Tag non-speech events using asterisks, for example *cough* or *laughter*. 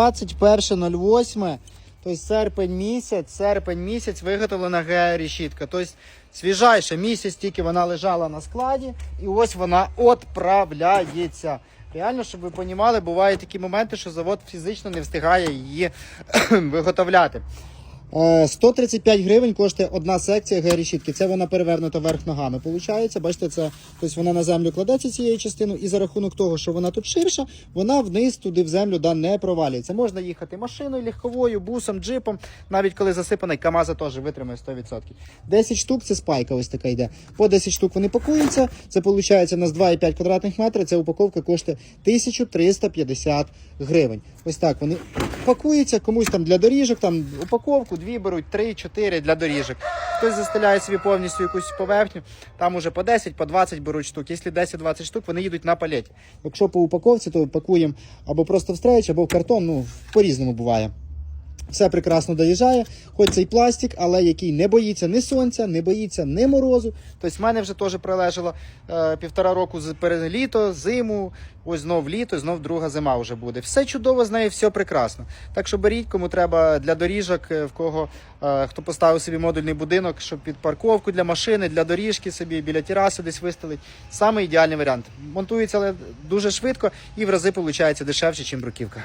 21.08, тобто серпень місяць, серпень місяць виготовлена георішітка. Тобто свіжайша місяць тільки вона лежала на складі, і ось вона відправляється. Реально, щоб ви розуміли, бувають такі моменти, що завод фізично не встигає її *clears throat* виготовляти. Е, 135 гривень коштує одна секція георішітки. Це вона перевернута вверх ногами. Получається, бачите, це тобто вона на землю кладеться цією частиною, і за рахунок того, що вона тут ширша, вона вниз туди в землю да, не провалюється. Можна їхати машиною легковою, бусом, джипом, навіть коли засипаний, КАМАЗа теж витримає 100%. 10 штук це спайка, ось така йде. По 10 штук вони пакуються. Це виходить у нас 2,5 квадратних метри. Ця упаковка коштує 1350 гривень. Ось так вони пакуються, комусь там для доріжок, там упаковку, дві беруть, три, чотири для доріжок. Хтось застеляє собі повністю якусь поверхню, там уже по 10, по 20 беруть штук. Якщо 10-20 штук, вони їдуть на палеті. Якщо по упаковці, то пакуємо або просто в стрейч, або в картон, ну по-різному буває. Все прекрасно доїжджає, хоч це й пластик, але який не боїться ні сонця, не боїться ні морозу. Тобто в мене вже теж прилежало е, півтора року перед літо, зиму, ось знов літо, знов друга зима вже буде. Все чудово з нею, все прекрасно. Так що беріть, кому треба для доріжок, е, в кого е, хто поставив собі модульний будинок, щоб під парковку для машини, для доріжки собі біля тераси десь виставить. Саме ідеальний варіант. Монтується але дуже швидко і в рази виходить дешевше, ніж бруківка.